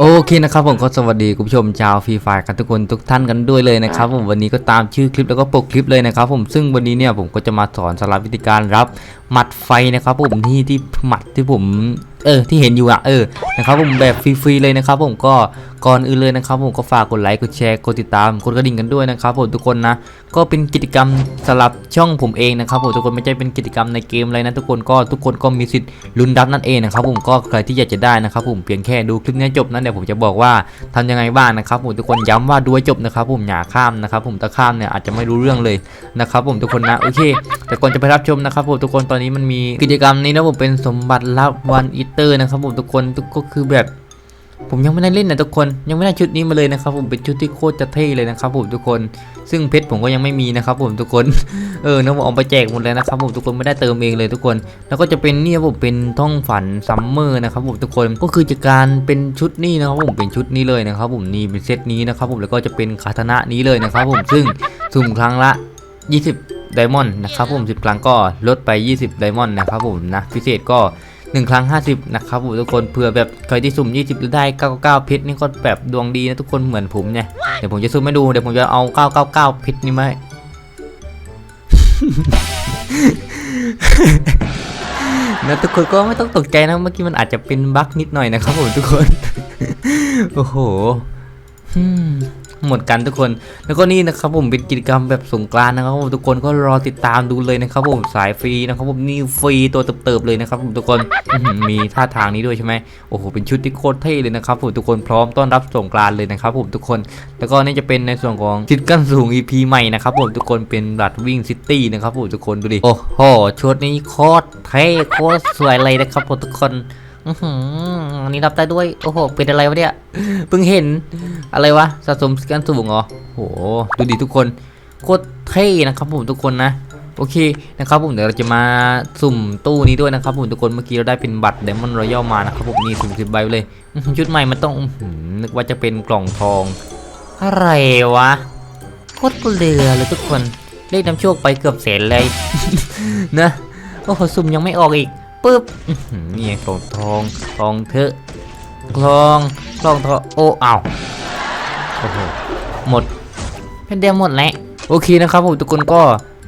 โอเคนะครับผมก็สวัสดีคุณผู้ชมชาวฟรีไฟกันทุกคนทุกท่านกันด้วยเลยนะครับผมวันนี้ก็ตามชื่อคลิปแล้วก็ปกคลิปเลยนะครับผมซึ่งวันนี้เนี่ยผมก็จะมาสอนสำหรับวิธีการรับ หมัดไฟนะครับผมที่ที่หมัดที่ผมเออที่เห็นอยู่อะเออนะครับผมแบบฟรีๆเลยนะครับ ผมก็ก่อนอื่นเลยนะครับ ผมก็ฝากกดไลค์กดแชร์กดติดตามกดกระดิ่งกันด้วยนะครับ ผมทุกคนนะก็เป็นกิจกรรมสำหรับช่องผมเองนะครับผมทุกคนไม่ใช่เป็นกิจกรรมในเกมอะไรนะทุกคนก็ทุกคนก็มีสิทธิ์ลุ้นรับนั่นเองนะครับ ผมก็ใครที่อยากจะได้นะครับ ผมเพียงแค่ดูคลิปนี้จบนั้นเดี๋ยวผมจะบอกว่าทำยังไงบ้างนะครับ ผมทุกคนย้ำว่าดูให้จบนะครับ ผมอย่าข้ามนะครับ ผมถ้าข้ามเนี่ยอาจจะไม่รู้เรื่องเลยนะครับ ผมทุกคนนะโอเค แต่ก่อนจะไปรับชมนะครับ ผมทุกคนตอนนี้มันมีกิจกรรมนี้นะผมเป็นสมบัติรับวันอีเตอร์นะครับผมทุกคนทุกก็คือแบบ ผมยังไม่ได้เล่นนะทุกคนยังไม่ได้ชุดนี้มาเลยนะครับผมเป็นชุดที่โคตรจะเท่เลยนะครับผมทุกคน ซึ่งเพชรผมก็ยังไม่มีนะครับผมทุกคนเออน้องผมเอาไปแจกหมดเลยนะครับผมทุกคนไม่ได้เติมเองเลยทุกคน แล้วก็จะเป็นเนี่ยผมเป็นท่องฝันซัมเมอร์นะครับผมทุกคนก็คือจาการเป็นชุดนี้นะครับผมเป็นชุดนี้เลยนะครับผมนี่เป็นเซตนี้นะครับผมแล้วก็จะเป็นคาทนะนี้เลยนะครับผมซึ่งสุ่มครั้งละ 20 ไดมอนด์นะครับผม 10 ครั้งก็ลดไป 20 ไดมอนด์นะครับผมนะพิเศษก็ 1 ครั้ง 50 นะครับผมทุกคนเผื่อแบบใครที่สุ่ม 20 แล้วได้ 99 เพชรนี่ก็แบบดวงดีนะทุกคนเหมือนผมเนี่ยเดี๋ยวผมจะสุ่มให้ดูเดี๋ยวผมจะเอา 999 เพชรนี่มาให้นะทุกคนก็ไม่ต้องตกใจนะเมื่อกี้มันอาจจะเป็นบั๊กนิดหน่อยนะครับผมทุกคน โอ้โหอืม หมดกันทุกคน แล้วก็นี่นะครับผมเป็นกิจกรรมแบบสงกรานนะครับผมทุกคนก็รอติดตามดูเลยนะครับผมสายฟรีนะครับผมนี่ฟรีตัวเติบๆเลยนะครับผมทุกคนมีท่าทางนี้ด้วยใช่ไหมโอ้โหเป็นชุดที่โคตรเท่เลยนะครับผมทุกคนพร้อมต้อนรับสงกรานเลยนะครับผมทุกคน แล้วก็นี่จะเป็นในส่วนของทิศกั้นสูง EP ใหม่นะครับผมทุกคนเป็นบัตรวิ่งซิตี้นะครับผมทุกคนดูดิโอ้โหชุดนี้โคตรเท่โคตรสวยเลยนะครับผมทุกคน อันนี้รับได้ด้วย โอ้โห เป็นอะไรวะเนี่ย เพิ่งเห็น อะไรวะ สะสมสกันสูงเหรอโห ดูดิทุกคน โคตรเท่นะครับผมทุกคนนะ โอเคนะครับผมเดี๋ยวเราจะมาสุ่มตู้นี้ด้วยนะครับผมทุกคน เมื่อกี้เราได้เป็นบัตรเดมอนรอยัลมานะครับผมนี่สุ่มสิบใบเลย ชุดใหม่มันต้องนึกว่าจะเป็นกล่องทอง อะไรวะ โคตรเรือเลยทุกคน ได้นำโชคไปเกือบแสนเลยนะ โอ้โหสุ่มยังไม่ออกอีก ปึ๊บอื้อหือนี่ไงกล่องทองทองเถอะกล่องกล่องทองโอ้อ้าวโอ้โหหมดเป็นเดียวหมดแล้วโอเคนะครับผมทุกคนก็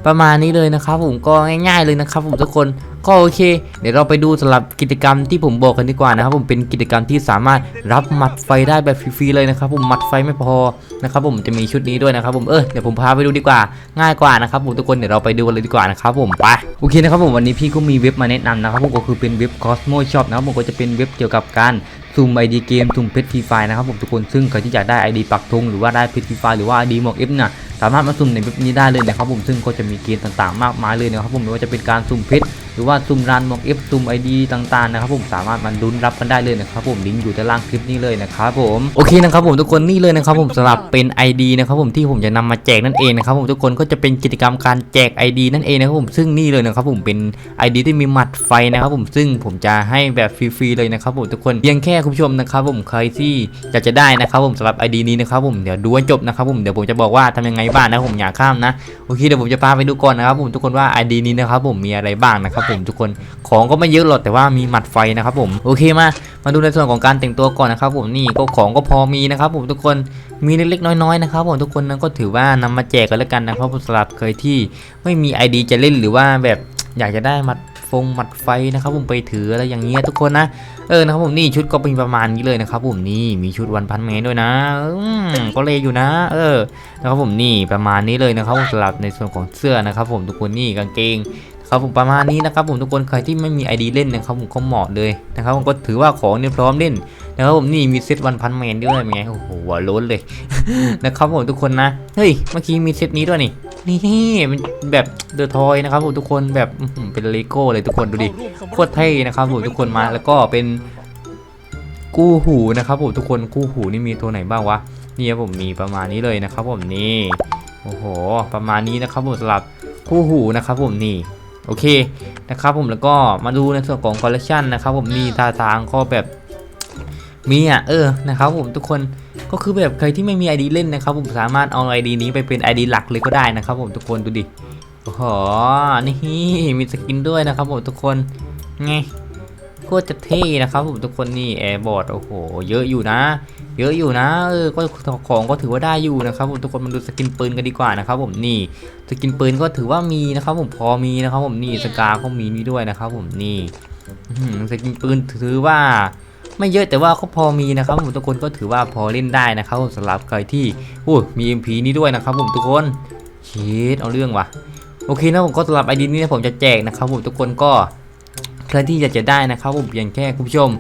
ประมาณนี้เลยนะครับผมก็ง่ายๆเลยนะครับผมทุกคนก็โอเค เดี๋ยวเราไปดูสำหรับกิจกรรมที่ผมบอกกันดีกว่านะครับผมเป็นกิจกรรมที่สามารถรับหมัดไฟได้แบบฟรีๆเลยนะครับผมหมัดไฟไม่พอนะครับผมจะมีชุดนี้ด้วยนะครับผมเออเดี๋ยวผมพาไปดูดีกว่าง่ายกว่านะครับผมทุกคนเดี๋ยวเราไปดูกันเลยดีกว่านะครับผมไปโอเคนะครับผมวันนี้พี่ก็มีเว็บมาแนะนำนะครับผมก็คือเป็นเว็บ Cosmo Shop นะครับผมก็จะเป็นเว็บเกี่ยวกับการซูม ID เกมซูมเพชรฟรีไฟนะครับผมทุกคนซึ่งใครที่อยากได้ ID ปักธงหรือว่าได้เพชรฟรีไฟหรือว่า ID หมวก F เนี่ย สามารถมาซูมในเว็บนี้ได้เลยนะครับผมซึ่งก็จะมีเกมต่างๆ มากมายเลยนะครับผมไม่ว่าจะเป็นการซูมเพชร หรือว่าซูมรันหมวก F ซูม ID ต่างๆนะครับผมสามารถมันลุ้นรับกันได้เลยนะครับผมลิงก์อยู่ด้านล่างคลิปนี้เลยนะครับผมโอเคนะครับผมทุกคนนี่เลยนะครับผมสำหรับเป็น ID นะครับผมที่ผมจะนำมาแจกนั่นเองนะครับผมทุกคนก็จะเป็นกิจกรรมการแจก ID นั่นเองนะครับผมซึ่งนี่เลยนะครับผมเป็น ID ที่มีหมัดไฟนะครับผมซึ่งผมจะให้แบบฟรีๆเลยนะครับผมทุกคนเพียงแค่คุณผู้ชมนะครับผมใครที่อยากจะได้นะครับผมสำหรับ ID นี้นะครับผมเดี๋ยวดูให้จบนะครับผมเดี๋ยวผมจะบอกว่าทำยังไงบ้างนะผมอย่าข้ามนะโอเคเดี๋ยวผมจะพาไปดูก่อนนะครับผมทุกคนว่า ID นี้นะครับผมมีอะไรบ้างนะครับผมทุกคนของก็ไม่เยอะหรอกแต่ว่ามีหมัดไฟนะครับผมโอเคมามาดูในส่วนของการแต่งตัวก่อนนะครับผมนี่ก็ของก็พอมีนะครับผมทุกคนมีเล็กๆน้อยๆนะครับผมทุกคนนั้นก็ถือว่านำมาแจกกันแล้วกันนะครับผมสำหรับเคยที่ไม่มี ID จะเล่นหรือว่าแบบอยากจะได้หมัดฟงหมัดไฟนะครับผมไปถืออะไรอย่างเงี้ยทุกคนนะเออนะครับผมนี่ชุดก็เป็นประมาณนี้เลยนะครับผมนี่มีชุดวันพันแมนด้วยนะอืมก็เลยอยู่นะ เออนะครับผมนี่ประมาณนี้เลยนะครับผมสำหรับในส่วนของเสื้อนะครับผมทุกคนนี่กางเกง ครับผมประมาณนี้นะครับผมทุกคนใครที่ไม่มี ID เล่นนะครับผมก็เหมาะเลยนะครับผมก็ถือว่าของเนี่ยพร้อมเล่นนะครับผมนี่มีเซตวันพันแมนด้วยไงโอ้โหวโล้นเลยนะครับผมทุกคนนะเฮ้ยเมื่อกี้มีเซตนี้ด้วยนี่นี่เป็นแบบเดอะทอยนะครับผมทุกคนแบบเป็นเลโก้เลยทุกคนดูดิโคตรเท่นะครับผมทุกคนมาแล้วก็เป็นกู้หูนะครับผมทุกคนกู้หูนี่มีตัวไหนบ้างวะนี่ครับผมมีประมาณนี้เลยนะครับผมนี่โอ้โห ประมาณนี้นะครับผมสำหรับคู่หูนะครับผมนี่ โอเคนะครับผมแล้วก็มาดูในส่วนของคอลเลคชันนะครับผมนี่ท่าทางก็แบบมีอะเออนะครับผมทุกคนก็คือแบบใครที่ไม่มี ID เล่นนะครับผมสามารถเอา ID นี้ไปเป็น ID หลักเลยก็ได้นะครับผมทุกคนดูดิโอ้โหนี่มีสกินด้วยนะครับผมทุกคนไงโคก็จะเท่นะครับผมทุกคนนี่แอร์บอร์ดโอ้โห เยอะอยู่นะ เยอะอยู่นะเออก็ของก็ถือว่าได้อยู่นะครับผมทุกคนมาดูสกินปืนกันดีกว่านะครับผมนี่สกินปืนก็ถือว่ามีนะครับผมพอมีนะครับผมนี่สกาก็มีนี่ด้วยนะครับผมนี่สกินปืนถือว่าไม่เยอะแต่ว่าก็พอมีนะครับผมทุกคนก็ถือว่าพอเล่นได้นะครับผมสำหรับใครที่โอ้มี MP นี้ด้วยนะครับผมทุกคนเชดเอาเรื่องว่ะโอเคนะผมก็สำหรับไอดีนี้ผมจะแจกนะครับผมทุกคนก็ใครที่อยากจะได้นะครับผมเพียงแค่คุณผู้ชม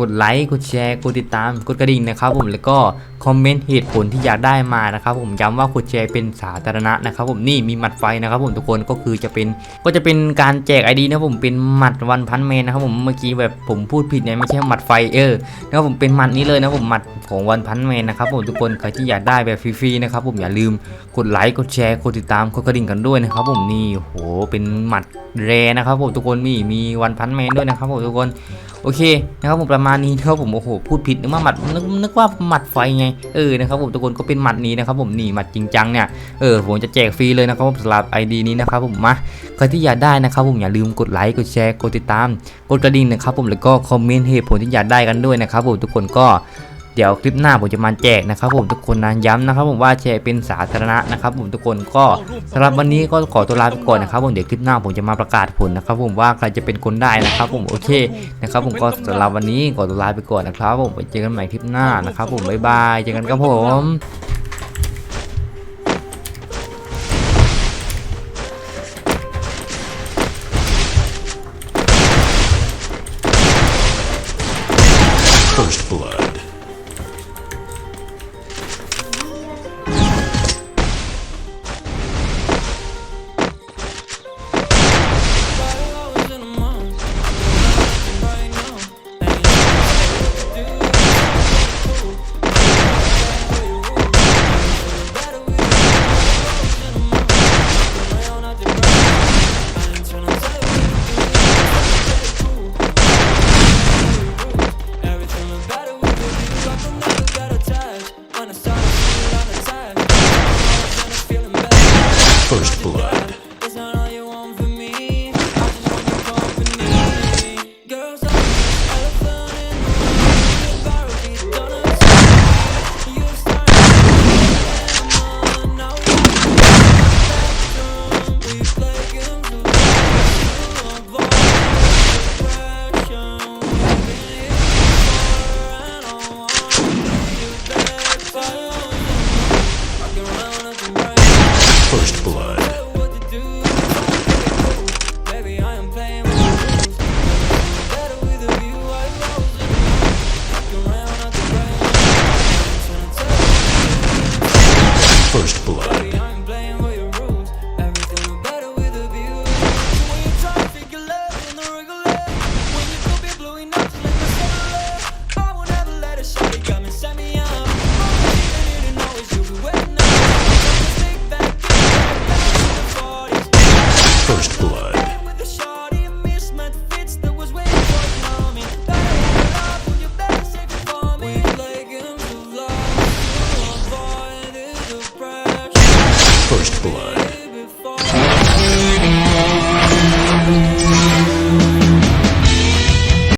กดไลค์กดแชร์กดติดตามกดกระดิ่งนะครับผมแล้วก็ คอมเมนต์เหตุผลที่อยากได้มานะครับผมย้ำว่ากดแชร์เป็นสาธารณะนะครับผมนี่มีหมัดไฟนะครับผมทุกคนก็คือจะเป็นก็จะเป็นการแจกไอดีนะผมเป็นหมัดวันพันแมนนะครับผมเมื่อกี้แบบผมพูดผิดเนี่ยไม่ใช่หมัดไฟเออนะครับผมเป็นหมัดนี้เลยนะผมหมัดของวันพันแมนนะครับผมทุกคนใครที่อยากได้แบบฟรีๆนะครับผมอย่าลืมกดไลค์กดแชร์กดติดตามกดกระดิ่งกันด้วยนะครับผมนี่โหเป็นหมัดแรนะครับผมทุกคนมีมีวันพันแมนด้วยนะครับผมทุกคนโอเคนะครับผมประมาณนี้นะครับผมโอ้โหพูดผิดนึกว่าหมัดนึกนึกว่าหมัดไฟไงเออนะครับผมทุกคนก็เป็นหมัดนี้นะครับผมนี่หมัดจริงจังเนี่ยเออผมจะแจกฟรีเลยนะครับผมสำหรับ ID นี้นะครับผมมาใครที่อยากได้นะครับผมอย่าลืมกดไลค์กดแชร์กดติดตามกดกระดิ่งนะครับผมแล้วก็คอมเมนต์เหตุผลที่อยากได้กันด้วยนะครับผมทุกคนก็ เดี๋ยวคลิปหน้าผมจะมาแจกนะครับผมทุกคนนะย้ำนะครับผมว่าแชร์เป็นสาธารณะนะครับผมทุกคนก็สำหรับวันนี้ก็ขอตัวลาไปก่อนนะครับผมเดี๋ยวคลิปหน้าผมจะมาประกาศผลนะครับผมว่าใครจะเป็นคนได้นะครับผมโอเคนะครับผมก็สำหรับวันนี้ขอตัวลาไปก่อนนะครับผมไปเจอกันใหม่คลิปหน้านะครับผมบ๊ายบายเจอกันครับผม First Blood. First Blood.